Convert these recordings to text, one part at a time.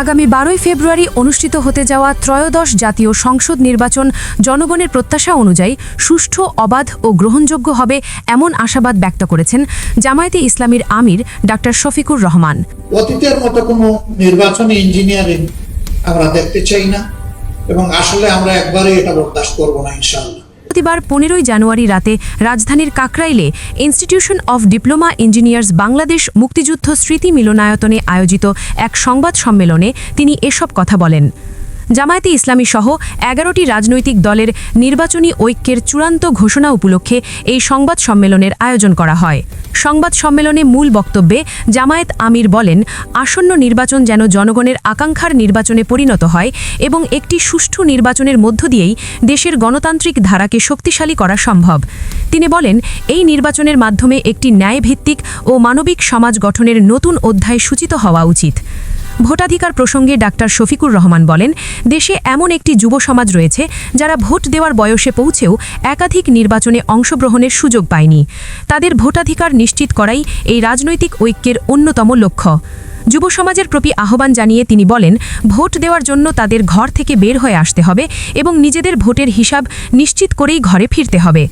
আগামী বারোই ফেব্রুয়ারি অনুষ্ঠিত হতে যাওয়া ত্রয়োদশ জাতীয় সংসদ নির্বাচন জনগণের প্রত্যাশা অনুযায়ী সুষ্ঠু, অবাধ ও গ্রহণযোগ্য হবে এমন আশাবাদ ব্যক্ত করেছেন জামায়াতে ইসলামীর আমির ডাক্তার শফিকুর রহমান। অতীতের মতো কোনো নির্বাচনী ইঞ্জিনিয়ারিং আমরা দেখতে চাই না এবং আসলে আমরা একবারে এটা বরদাস্ত করব না, ইনশাআল্লাহ। বৃহস্পতিবার পনেরোই জানুয়ারি রাতে রাজধানীর কাকরাইলে institution of diploma engineers Bangladesh মুক্তিযুদ্ধ স্মৃতি মিলনায়তনে আয়োজিত এক সংবাদ সম্মেলনে তিনি এসব কথা বলেন। জামায়াতে ইসলামী সহ এগারোটি রাজনৈতিক দলের নির্বাচনী ঐক্যের চূড়ান্ত ঘোষণা উপলক্ষে এই সংবাদ সম্মেলনের আয়োজন করা হয়। সংবাদ সম্মেলনে মূল বক্তব্যে জামায়াত আমির বলেন, আসন্ন নির্বাচন যেন জনগণের আকাঙ্ক্ষার নির্বাচনে পরিণত হয় এবং একটি সুষ্ঠু নির্বাচনের মধ্য দিয়েই দেশের গণতান্ত্রিক ধারাকে শক্তিশালী করা সম্ভব। তিনি বলেন, এই নির্বাচনের মাধ্যমে একটি ন্যায়ভিত্তিক ও মানবিক সমাজ গঠনের নতুন অধ্যায় সূচিত হওয়া উচিত। ভোটাধিকার প্রসঙ্গে ডাক্তার শফিকুর রহমান বলেন, দেশে এমন একটি যুব সমাজ রয়েছে যারা ভোট দেওয়ার বয়সে পৌঁছেও একাধিক নির্বাচনে অংশগ্রহণের সুযোগ পায়নি। তাদের ভোটাধিকার নিশ্চিত করাই এই রাজনৈতিক ঐক্যের অন্যতম লক্ষ্য। যুব সমাজের প্রতি আহ্বান জানিয়ে তিনি বলেন, ভোট দেওয়ার জন্য তাদের ঘর থেকে বের হয়ে আসতে হবে এবং নিজেদের ভোটের হিসাব নিশ্চিত করেই ঘরে ফিরতে হবে।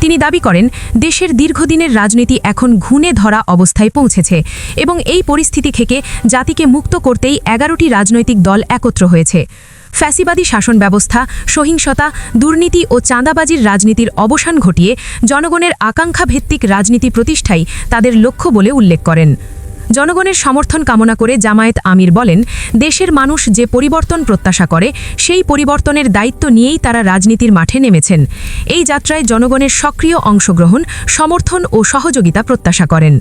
তিনি দাবি করেন, দেশের দীর্ঘদিনের রাজনীতি এখন ঘুণে ধরা অবস্থায় পৌঁছেছে এবং এই পরিস্থিতি থেকে জাতিকে মুক্ত করতেই এগারোটি রাজনৈতিক দল একত্র হয়েছে। ফ্যাসিবাদী শাসন ব্যবস্থা সহিংসতা, দুর্নীতি ও চাঁদাবাজির রাজনীতির অবসান ঘটিয়ে জনগণের আকাঙ্ক্ষাভিত্তিক রাজনীতি প্রতিষ্ঠাই তাদের লক্ষ্য বলে উল্লেখ করেন। জনগণের সমর্থন কামনা করে জামায়াত আমির বলেন, দেশের মানুষ যে পরিবর্তন প্রত্যাশা করে, সেই পরিবর্তনের দায়িত্ব নিয়েই তারা রাজনীতির মাঠে নেমেছেন। এই যাত্রায় জনগণের সক্রিয় অংশগ্রহণ, সমর্থন ও সহযোগিতা প্রত্যাশা করেন।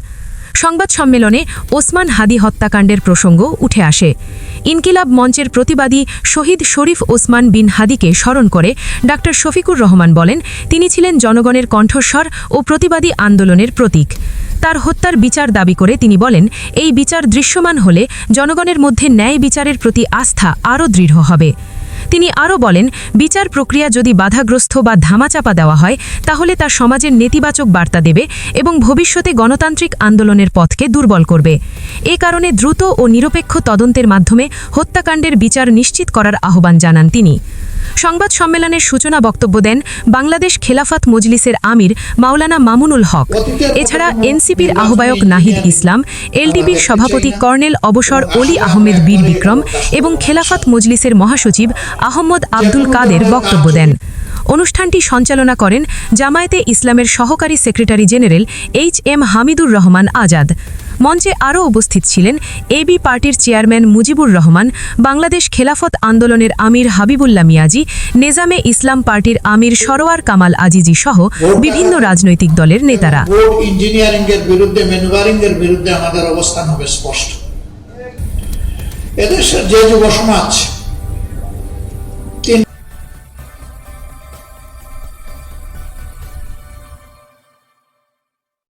সংবাদ সম্মেলনে ওসমান হাদি হত্যাকাণ্ডের প্রসঙ্গ উঠে আসে। ইনকিলাব মঞ্চের প্রতিবাদী শহীদ শরীফ ওসমান বিন হাদিকে স্মরণ করে ডাক্তার শফিকুর রহমান বলেন, তিনি ছিলেন জনগণের কণ্ঠস্বর ও প্রতিবাদী আন্দোলনের প্রতীক। তার হত্যার বিচার দাবি করে তিনি বলেন, এই বিচার দৃশ্যমান হলে জনগণের মধ্যে ন্যায় বিচারের প্রতি আস্থা আরও দৃঢ় হবে। তিনি আরও বলেন, বিচার প্রক্রিয়া যদি বাধাগ্রস্ত বা ধামাচাপা দেওয়া হয়, তাহলে তা সমাজের নেতিবাচক বার্তা দেবে এবং ভবিষ্যতে গণতান্ত্রিক আন্দোলনের পথকে দুর্বল করবে। এ কারণে দ্রুত ও নিরপেক্ষ তদন্তের মাধ্যমে হত্যাকাণ্ডের বিচার নিশ্চিত করার আহ্বান জানান তিনি। সংবাদ সম্মেলনের সূচনা বক্তব্য দেন বাংলাদেশ খেলাফত মজলিসের আমির মাওলানা মামুনুল হক। এছাড়া এনসিপির আহ্বায়ক নাহিদ ইসলাম এলডিপির সভাপতি কর্নেল অবসর অলি আহমেদ বীর বিক্রম এবং খেলাফত মজলিসের মহাসচিব আহমদ আব্দুল কাদের বক্তব্য দেন। অনুষ্ঠানটি সঞ্চালনা করেন জামায়াতে ইসলামের সহকারী secretary general H M Hamidur Rahman Azad. মঞ্চে আরও উপস্থিত ছিলেন এবি পার্টির চেয়ারম্যান মুজিবুর রহমান, বাংলাদেশ খেলাফত আন্দোলনের আমির হাবিবুল্লা মিয়াজি, নেজামে ইসলাম পার্টির আমির সরোয়ার কামাল আজিজি সহ বিভিন্ন রাজনৈতিক দলের নেতারা। ইঞ্জিনিয়ারিং এর বিরুদ্ধে এর বিরুদ্ধে আমাদের অবস্থান হবে স্পষ্ট। এদেশের যে যুব সমাজ